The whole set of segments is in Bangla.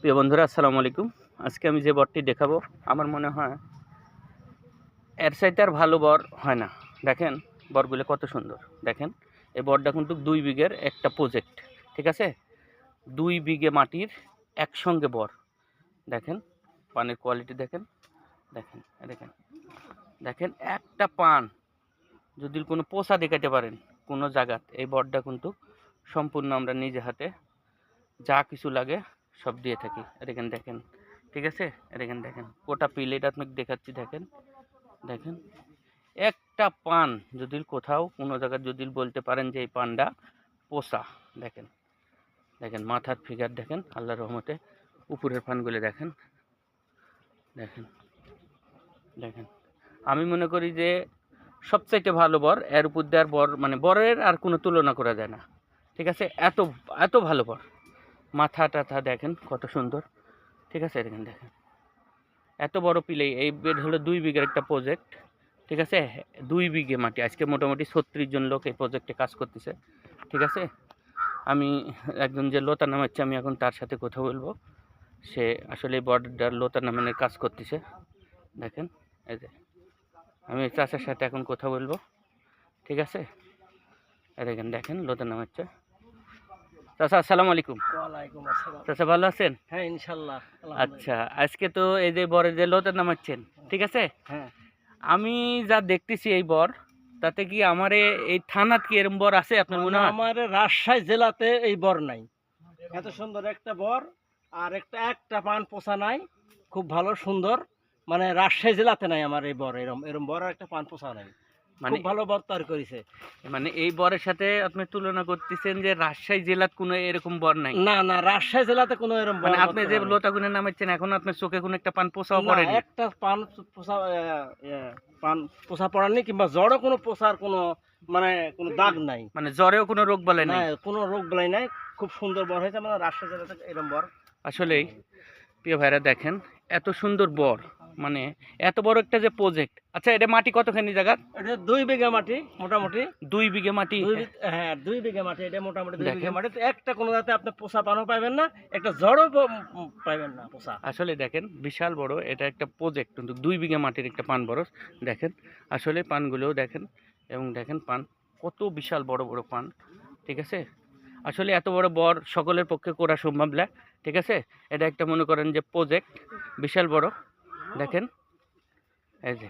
প্রিয় বন্ধুরা, আসসালামু আলাইকুম। আজকে আমি যে বরটি দেখাবো, আমার মনে হয় এর চাইতে আর ভালো বর হয় না। দেখেন, বরগুলো কত সুন্দর। দেখেন, এই বরটা কিন্তু দুই বিঘের একটা প্রজেক্ট ঠিক আছে? দুই বিঘে মাটির একসঙ্গে বর। দেখেন, পানের কোয়ালিটি দেখেন দেখেন দেখেন দেখেন, একটা পান যদি কোনো পোষা দেখাতে পারেন কোনো জায়গাত, এই বরটা কিন্তু সম্পূর্ণ আমরা নিজে হাতে যা কিছু লাগে সব দিয়ে থাকি। আর এখানে দেখেন, ঠিক আছে? আর এখানে দেখেন, গোটা প্লেট আপনাকে দেখাচ্ছি, দেখেন দেখেন। একটা পান যদি কোথাও, কোনো জায়গায় যদি বলতে পারেন যে এই পানটা পোষা, দেখেন দেখেন, মাথার ফিগার দেখেন, আল্লাহর রহমতে উপরের পানগুলো দেখেন দেখেন দেখেন। আমি মনে করি যে সবচাইতে ভালো বর, এর উপর দেওয়ার বর মানে বরের আর কোনো তুলনা করা যায় না, ঠিক আছে? এত এত ভালো বর। মাথা টাথা দেখেন কত সুন্দর। ঠিক আছে দেখেন দেখেন। এত বড় পিলে এই বেড হলো দুই বিঘের একটা প্রজেক্ট ঠিক আছে, দুই বিঘে মাটি, আজকে মোটামুটি ছত্রিশ জন লোক এই প্রজেক্টে কাজ করতেছে। ঠিক আছে, আমি একজন যে লোতা নামাচ্ছে, আমি এখন তার সাথে কথা বলব। সে আসলে বর্ডার লোতা নামানোর কাজ করতেছে। দেখেন, এই যে, আমি চাষের সাথে এখন কথা বলব। ঠিক আছে দেখেন দেখেন লোতা নামাচ্ছে। চাচা আসসালামু আলাইকুম। ওয়ালাইকুম আসসালাম। চাচা ভালো আছেন? হ্যাঁ ইনশাল্লাহ আচ্ছা আজকে তো এই যে বরের যে লোতা নামাচ্ছেন ঠিক আছে? হ্যাঁ। আমি যা দেখতেছি এই বর তাতে কি আমার এই থানাত কি এরম বর আছে আপনার মনে হয়? আমার রাজশাহী জেলাতে এই বর নাই। এত সুন্দর একটা বর আর একটা একটা পান পোষা নাই খুব ভালো সুন্দর। মানে রাজশাহী জেলাতে নাই আমার এই বর এরম এরম বর আর একটা পান পোষা নাই। মানে ভালো বর তৈরি করেছে। মানে এই বরের সাথে আপনি তুলনা করতেছেন যে রাজশাহী জেলাত কোনো এরকম বর নাই? না না রাজশাহী জেলাতে কোনো বর মানে আপনি যে। গুনে নামাচ্ছেন এখন আপনার চোখে কোনো একটা পান পোষাও পড়েনি? একটা পান পোষা পান পোষা পড়ানি কিংবা জড়ও কোনো পোষার কোনো মানে কোনো দাগ নাই। মানে জ্বরেও কোনো রোগ বলে নাই? কোনো রোগ বেলাই নাই খুব সুন্দর বর হয়েছে মানে রাজশাহী জেলাতে এরম বর। আসলেই প্রিয় ভাইরা দেখেন এত সুন্দর বর। মানে এত বড় একটা যে প্রজেক্ট আচ্ছা এটা মাটি কতখানি জায়গা? এটা দুই বিঘা মাটি মোটামুটি। দুই বিঘে মাটি? হ্যাঁ দুই বিঘা মাটি এটা মোটামুটি দুই। বিঘা মাটি। একটা কোনো যাতে আপনি পোষা পানও পাবেন না একটা জড়ও পাবেন না পোষা। আসলে দেখেন বিশাল বড় এটা একটা প্রজেক্ট কিন্তু দুই বিঘা মাটির একটা পান বরস। দেখেন আসলে পানগুলোও দেখেন এবং দেখেন পান কত বিশাল বড় বড় পান ঠিক আছে? আসলে এত বড় বর সকলের পক্ষে করা সম্ভব না ঠিক আছে? এটা একটা মনে করেন যে প্রজেক্ট বিশাল বড়। দেখেন। এই যে।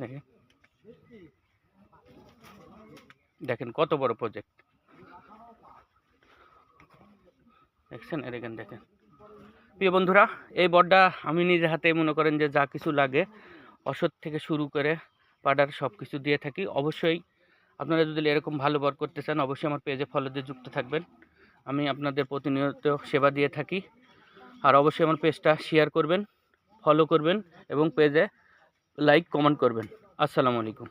দেখেন। দেখেন কত বড় প্রজেক্ট দেখছেন? এখানে দেখেন প্রিয় বন্ধুরা, এই বড্ডা আমি নিজে হাতে মনে করেন যে যা কিছু লাগে, অসৎ থেকে শুরু করে পাডার সব কিছু দিয়ে থাকি। অবশ্যই আপনারা যদি এরকম ভালো বর করতে চান, অবশ্যই আমার পেজে ফলো দিয়ে যুক্ত থাকবেন। আমি আপনাদের প্রতিনিয়ত সেবা দিয়ে থাকি। আর অবশ্যই আমার পেজটা শেয়ার করবেন। ফলো করবেন এবং পেজে লাইক কমেন্ট করবেন। আসসালামু আলাইকুম।